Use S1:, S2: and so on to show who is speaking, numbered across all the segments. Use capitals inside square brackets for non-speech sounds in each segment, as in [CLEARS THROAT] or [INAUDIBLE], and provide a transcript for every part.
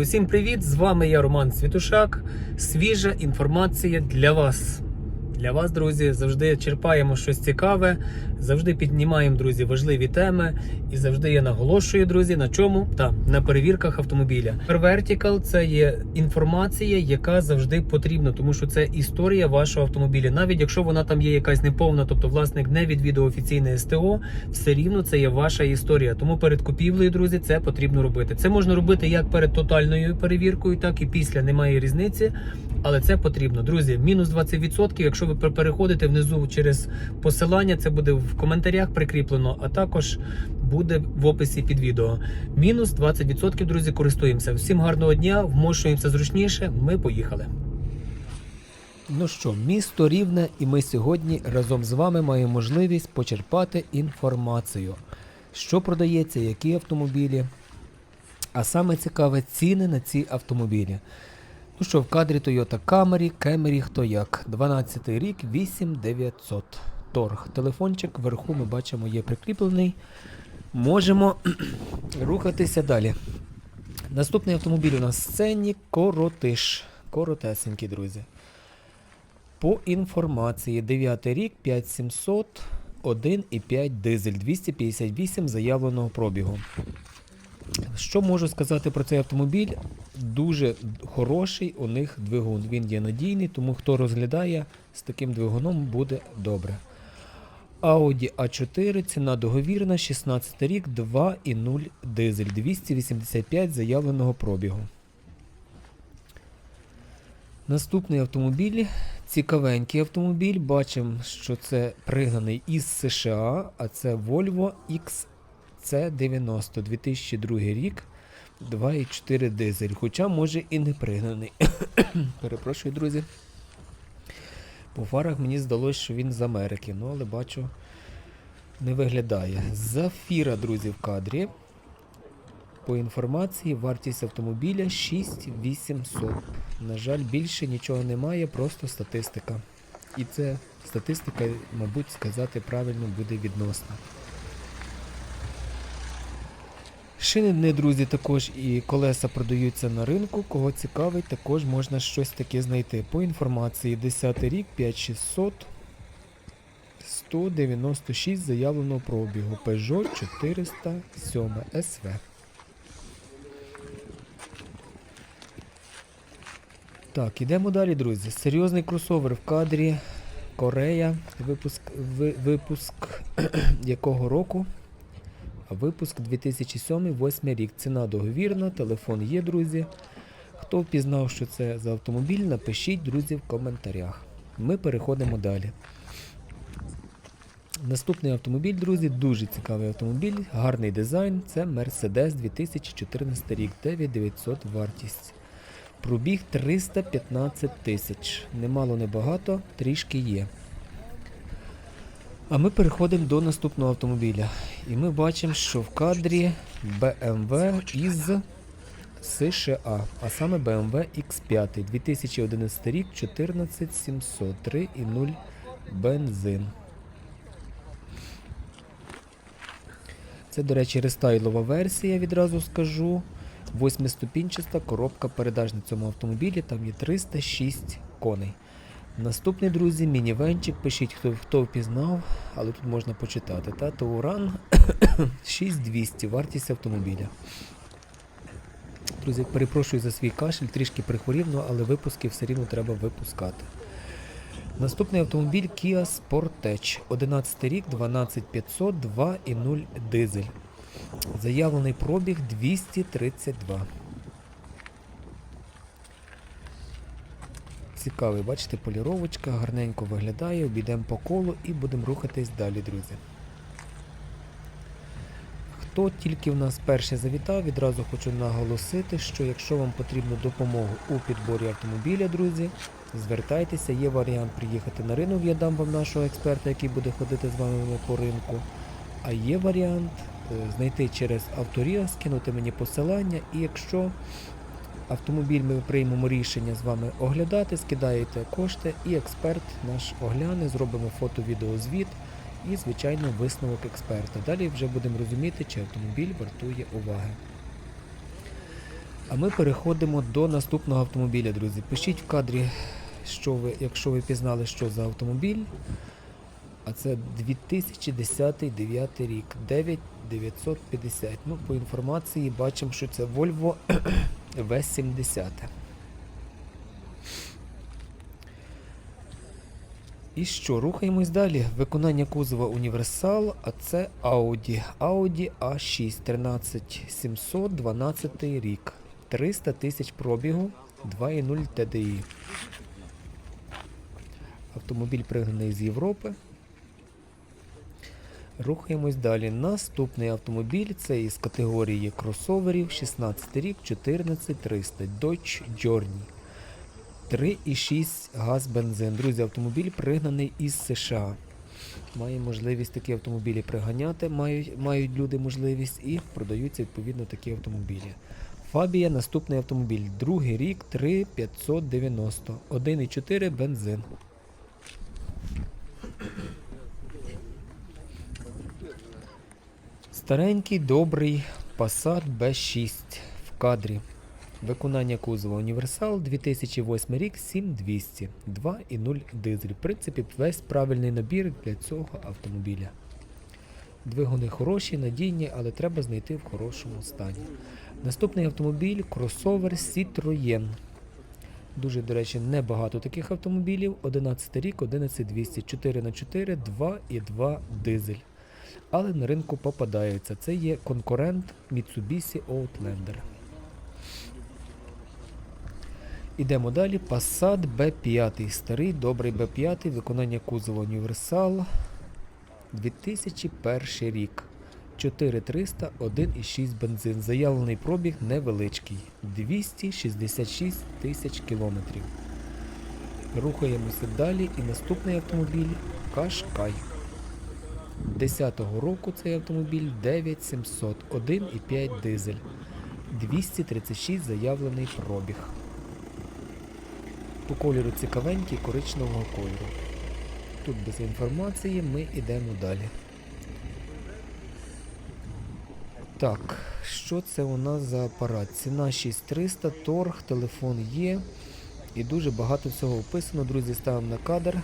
S1: Усім привіт! З вами я Роман Світушак. Свіжа інформація для вас. Для вас, друзі, завжди черпаємо щось цікаве, завжди піднімаємо, друзі, важливі теми. І завжди я наголошую, друзі, на чому? Та на перевірках автомобіля. Vertical – це є інформація, яка завжди потрібна, тому що це історія вашого автомобіля. Навіть якщо вона там є якась неповна, тобто власник не відвідав офіційне СТО, все рівно це є ваша історія. Тому перед купівлею, друзі, це потрібно робити. Це можна робити як перед тотальною перевіркою, так і після. Немає різниці, але це потрібно. Друзі, мінус 20%, Якщо ви переходите внизу через посилання, це буде в коментарях прикріплено, а також буде в описі під відео. Мінус 20%, друзі, користуємося. Всім гарного дня, вмощуємося зручніше. Ми поїхали. Ну що, місто рівне, і ми сьогодні разом з вами маємо можливість почерпати інформацію, що продається, які автомобілі. А саме цікаве ціни на ці автомобілі. Ну що, в кадрі Toyota Camry, Camry хто як. 12 рік, 8900. Торг. Телефончик вверху ми бачимо є прикріплений. Можемо [CLEARS THROAT] рухатися далі. Наступний автомобіль у нас в сцені Коротиш. Коротесенький, друзі. По інформації, 9 рік, 5700, 1,5 дизель, 258 заявленого пробігу. Що можу сказати про цей автомобіль? Дуже хороший у них двигун. Він є надійний, тому хто розглядає з таким двигуном буде добре. Audi A4, ціна договірна, 16 рік, 2,0 дизель, 285 заявленого пробігу. Наступний автомобіль, цікавенький автомобіль. Бачимо, що це пригнаний із США, а це Volvo XC90 2002 рік, 2,4 дизель. Хоча може і не пригнаний. [COUGHS] Перепрошую, друзі. По фарах мені здалося, що він з Америки, ну але бачу, не виглядає. Зафіра, друзі, в кадрі. По інформації, вартість автомобіля 6800. На жаль, більше нічого немає, просто статистика. І це статистика, мабуть, сказати правильно буде відносна. Шини, не, друзі, також і колеса продаються на ринку. Кого цікавить, також можна щось таке знайти. По інформації, 10 рік, 5600, 196 заявленого пробігу. Peugeot 407 SV. Так, ідемо далі, друзі. Серйозний кросовер в кадрі. Корея. Випуск, ви, випуск [CLEARS THROAT] якого року? Випуск 2007-2008 рік. Ціна договірна, телефон є, друзі. Хто впізнав, що це за автомобіль, напишіть, друзі, в коментарях. Ми переходимо далі. Наступний автомобіль, друзі, дуже цікавий автомобіль, гарний дизайн. Це Mercedes 2014 рік, 9900 вартість. Пробіг 315 тисяч. Немало, небагато, трішки є. А ми переходимо до наступного автомобіля. І ми бачимо, що в кадрі BMW із США, а саме BMW X5 2011 рік 14700 3,0 бензин. Це, до речі, рестайлова версія, відразу скажу. Восьмиступінчаста коробка передач на цьому автомобілі, там є 306 коней. Наступний, друзі, мінівенчик. Пишіть, хто хто впізнав, але тут можна почитати. Та Тауран [COUGHS] 6200, вартість автомобіля. Друзі, перепрошую за свій кашель, трішки прихворів, ну, але випуски все рівно треба випускати. Наступний автомобіль Kia Sportage. 11 рік, 12500, 2,0 дизель. Заявлений пробіг 232. Цікавий, бачите, поліровочка, гарненько виглядає, обійдемо по колу і будемо рухатись далі, друзі. Хто тільки в нас перше завітав, відразу хочу наголосити, що якщо вам потрібна допомога у підборі автомобіля, друзі, звертайтеся, є варіант приїхати на ринок, я дам вам нашого експерта, який буде ходити з вами по ринку. А є варіант е, знайти через авторія, скинути мені посилання, і якщо автомобіль ми приймемо рішення з вами оглядати, скидаєте кошти, і експерт наш огляне, зробимо фото-відеозвіт і, звичайно, висновок експерта. Далі вже будемо розуміти, чи автомобіль вартує уваги. А ми переходимо до наступного автомобіля, друзі. Пишіть в кадрі, що ви, якщо ви пізнали, що за автомобіль. А це 2010-9 рік, 9950. Ну, по інформації бачимо, що це Volvo V70. І що, рухаємось далі. Виконання кузова універсал, а це Audi. Audi A6 13700 12 рік. 300 тисяч пробігу, 2.0 TDI. Автомобіль пригнаний з Європи. Рухаємось далі. Наступний автомобіль це із категорії кросоверів 16 рік 14300 Dodge Journey. 3,6 газ бензин. Друзі, автомобіль пригнаний із США. Має можливість такі автомобілі приганяти, мають, мають люди можливість і продаються відповідно такі автомобілі. Фабія наступний автомобіль. Другий рік 3,590. 1,4 бензин. Старенький добрий Passat B6 в кадрі. Виконання кузова універсал 2008 рік 7200 2.0 дизель. В принципі, весь правильний набір для цього автомобіля. Двигуни хороші, надійні, але треба знайти в хорошому стані. Наступний автомобіль кросовер Citroën. Дуже, до речі, небагато таких автомобілів. 11 рік, 11200, 4х4, 2,2 дизель. Але на ринку попадаються. Це є конкурент Mitsubishi Outlander. Ідемо далі. Passat B5. Старий добрий B5, виконання кузова універсал. 2001 рік. 4300, 1,6 бензин. Заявлений пробіг невеличкий. 266 тисяч кілометрів. Рухаємося далі. І наступний автомобіль Кашкай. 10-го року цей автомобіль 9700, 1,5 дизель. 236 заявлений пробіг. По кольору цікавенький коричневого кольору. Тут без інформації ми йдемо далі. Так, що це у нас за апарат? Ціна 6300, торг, телефон є. І дуже багато всього описано. Друзі, ставимо на кадр,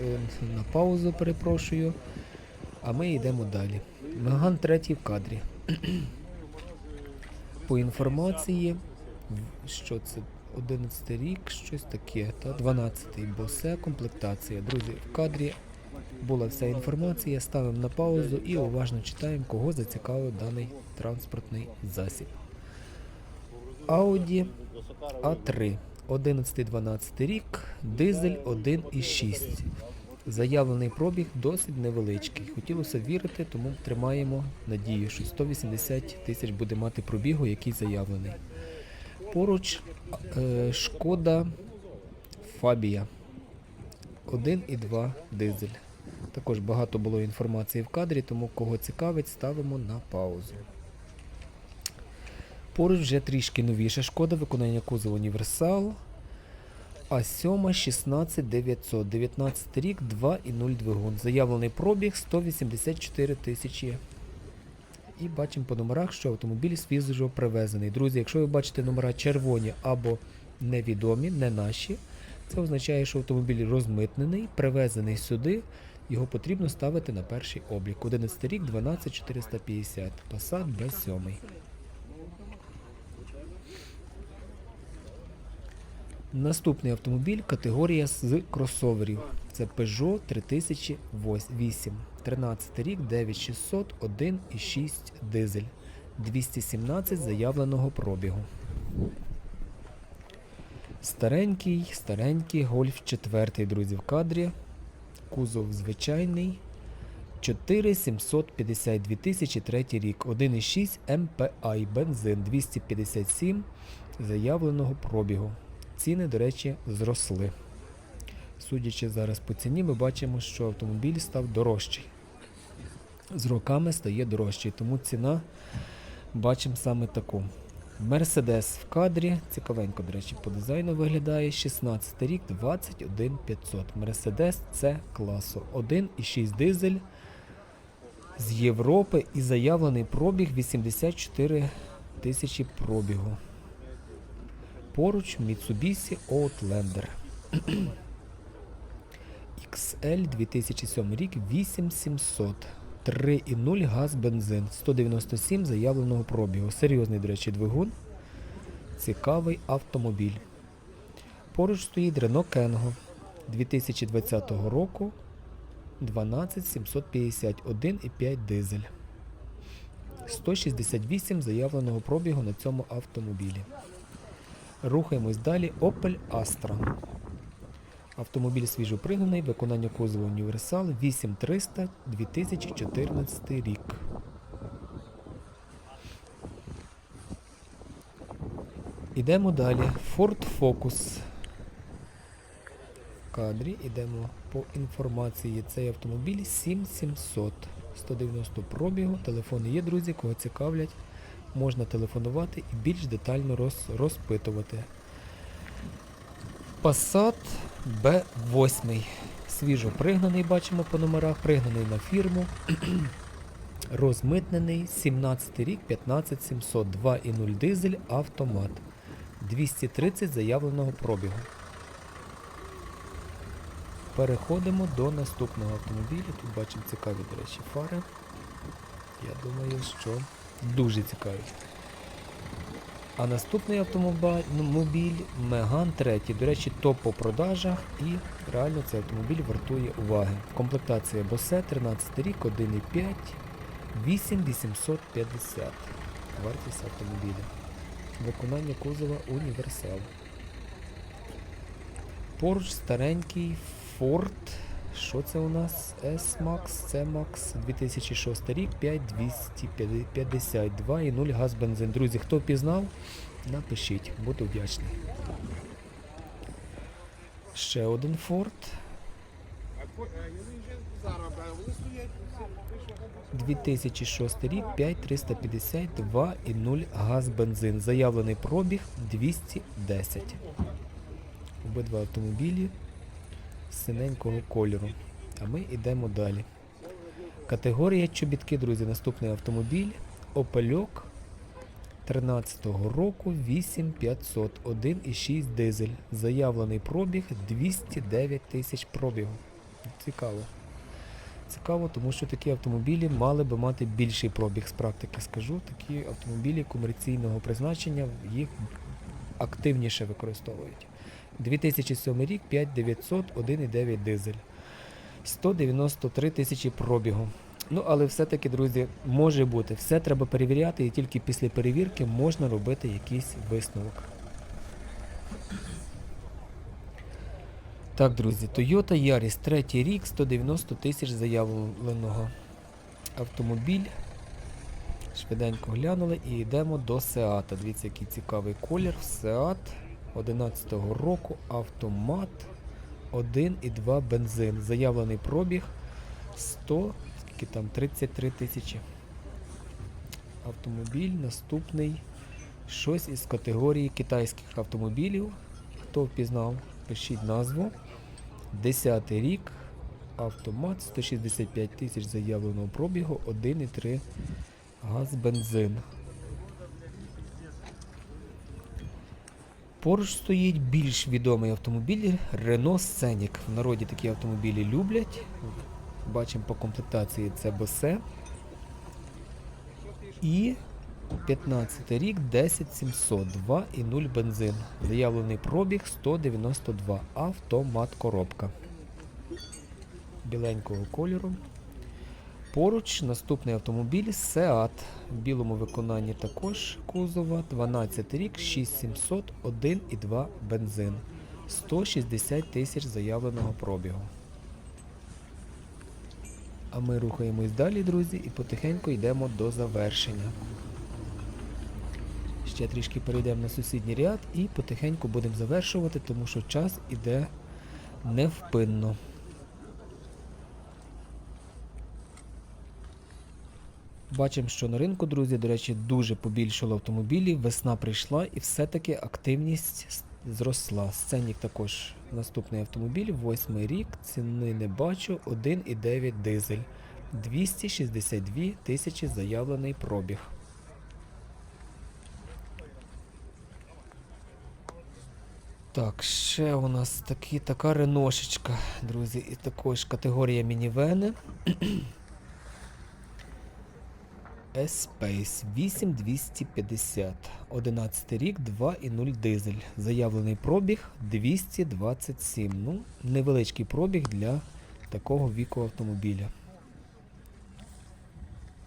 S1: е, на паузу, перепрошую. А ми йдемо далі. Меган третій в кадрі. По інформації, що це 11 рік, щось таке, та 12-й, бо все комплектація. Друзі, в кадрі була вся інформація, ставимо на паузу і уважно читаємо, кого зацікавив даний транспортний засіб. Audi A3, 11-12 рік, дизель 1,6. Заявлений пробіг досить невеличкий. Хотілося вірити, тому тримаємо надію, що 180 тисяч буде мати пробігу, який заявлений. Поруч е, шкода Фабія 1,2 дизель. Також багато було інформації в кадрі, тому кого цікавить, ставимо на паузу. Поруч вже трішки новіша шкода, виконання кузова універсал. А 7 16900, 19 рік, 2,0 двигун. Заявлений пробіг 184 тисячі. І бачимо по номерах, що автомобіль свіжо привезений. Друзі, якщо ви бачите номера червоні або невідомі, не наші, це означає, що автомобіль розмитнений, привезений сюди. Його потрібно ставити на перший облік. 11 рік, 12450. Passat B7. Наступний автомобіль категорія з кросоверів. Це Peugeot 3008. 13 рік, 9600, 1,6 дизель. 217 заявленого пробігу. Старенький, старенький Гольф 4, друзі, в кадрі. Кузов звичайний. 4752 тисячі рік. 1,6 MPI бензин 257 заявленого пробігу. Ціни, до речі, зросли. Судячи зараз по ціні, ми бачимо, що автомобіль став дорожчий. З роками стає дорожчий, тому ціна бачимо саме таку. Мерседес в кадрі, цікавенько, до речі, по дизайну виглядає 16 рік, 21500. Мерседес С класу. 1,6 дизель з Європи і заявлений пробіг 84 тисячі пробігу. Поруч Mitsubishi Outlander. XL 2007 рік 8700. 3,0 газ бензин. 197 заявленого пробігу. Серйозний, до речі, двигун. Цікавий автомобіль. Поруч стоїть Renault Kengo 2020 року 12750 1,5 дизель. 168 заявленого пробігу на цьому автомобілі. Рухаємось далі. Opel Astra. Автомобіль свіжопригнаний, виконання кузова універсал 8300 2014 рік. Ідемо далі. Ford Focus. В кадрі йдемо по інформації. Цей автомобіль 7700. 190 пробігу. Телефони є, друзі, кого цікавлять. Можна телефонувати і більш детально роз, розпитувати. Passat B8. Свіжо пригнаний, бачимо по номерах, пригнаний на фірму. [CLEARS THROAT] Розмитнений 17 рік 15700 2,0 дизель автомат. 230 заявленого пробігу. Переходимо до наступного автомобіля. Тут бачимо цікаві, до речі, фари. Я думаю, що дуже цікаві. А наступний автомобіль Меган 3. До речі, топ по продажах і реально цей автомобіль вартує уваги. Комплектація Bose 13 рік, 1,5, 8850. Вартість автомобіля. Виконання кузова універсал. Поруч старенький Ford. Що це у нас? S-Max, C-Max 2006 рік, 5252 і 0 газ бензин. Друзі, хто впізнав, напишіть, буду вдячний. Ще один Ford. 2006 рік, 5352 і 0 газ бензин. Заявлений пробіг 210. Обидва автомобілі синенького кольору. А ми йдемо далі. Категорія чобітки, друзі, наступний автомобіль. Опельок 13-го року 8500, 1,6 дизель. Заявлений пробіг 209 тисяч пробігу. Цікаво. Цікаво, тому що такі автомобілі мали би мати більший пробіг з практики. Скажу, такі автомобілі комерційного призначення їх активніше використовують. 2007 рік 5900, 1,9 дизель. 193 тисячі пробігу. Ну, але все-таки, друзі, може бути. Все треба перевіряти, і тільки після перевірки можна робити якийсь висновок. Так, друзі, Toyota Yaris, третій рік, 190 тисяч заявленого. Автомобіль. Швиденько глянули і йдемо до Seat. Дивіться, який цікавий колір. Seat 11-го року автомат 1,2 бензин. Заявлений пробіг 100, скільки там, 33 тисячі. Автомобіль наступний. Щось із категорії китайських автомобілів. Хто впізнав, пишіть назву. 10 рік. Автомат 165 тисяч заявленого пробігу, 1,3 газ бензин. Поруч стоїть більш відомий автомобіль Renault Scenic. В народі такі автомобілі люблять. Бачимо по комплектації це Bose. І 15 рік 10700, 2,0 бензин. Заявлений пробіг 192. Автомат коробка. Біленького кольору. Поруч наступний автомобіль Seat в білому виконанні також кузова 12 рік, 6700, 1,2 бензин. 160 тисяч заявленого пробігу. А ми рухаємось далі, друзі, і потихеньку йдемо до завершення. Ще трішки перейдемо на сусідній ряд і потихеньку будемо завершувати, тому що час іде невпинно. Бачимо, що на ринку, друзі, до речі, дуже побільшало автомобілів. Весна прийшла і все-таки активність зросла. Сценік також наступний автомобіль, восьмий рік, ціни не бачу, 1,9 дизель. 262 тисячі заявлений пробіг. Так, ще у нас такі, така реношечка, друзі, і також категорія мінівени. [CLEARS THROAT] S-Space 8250. 11 рік, 2,0 дизель. Заявлений пробіг 227. Ну, невеличкий пробіг для такого віку автомобіля.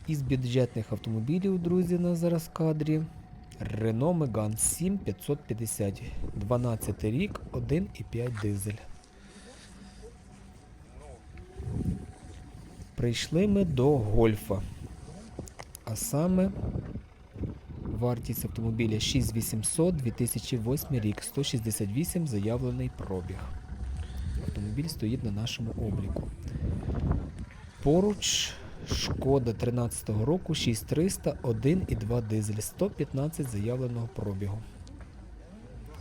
S1: Із бюджетних автомобілів, друзі, на зараз кадрі. Renault Megane 7550. 12 рік, 1,5 дизель. Прийшли ми до гольфа. А саме вартість автомобіля 6800 2008 рік, 168 заявлений пробіг. Автомобіль стоїть на нашому обліку. Поруч Шкода 13 року 6300 1,2 дизель, 115 заявленого пробігу.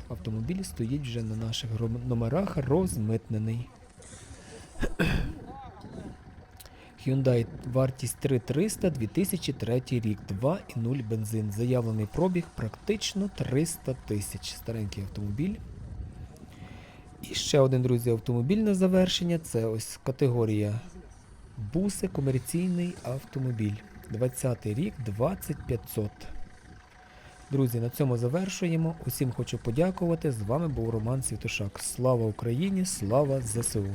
S1: Автомобіль стоїть вже на наших номерах розмитнений. Hyundai вартість 3300 2003 рік, 2,0 бензин. Заявлений пробіг практично 300 тисяч. Старенький автомобіль. І ще один, друзі, автомобіль на завершення. Це ось категорія буси, комерційний автомобіль. 20 рік, 2500. Друзі, на цьому завершуємо. Усім хочу подякувати. З вами був Роман Світушак. Слава Україні! Слава ЗСУ!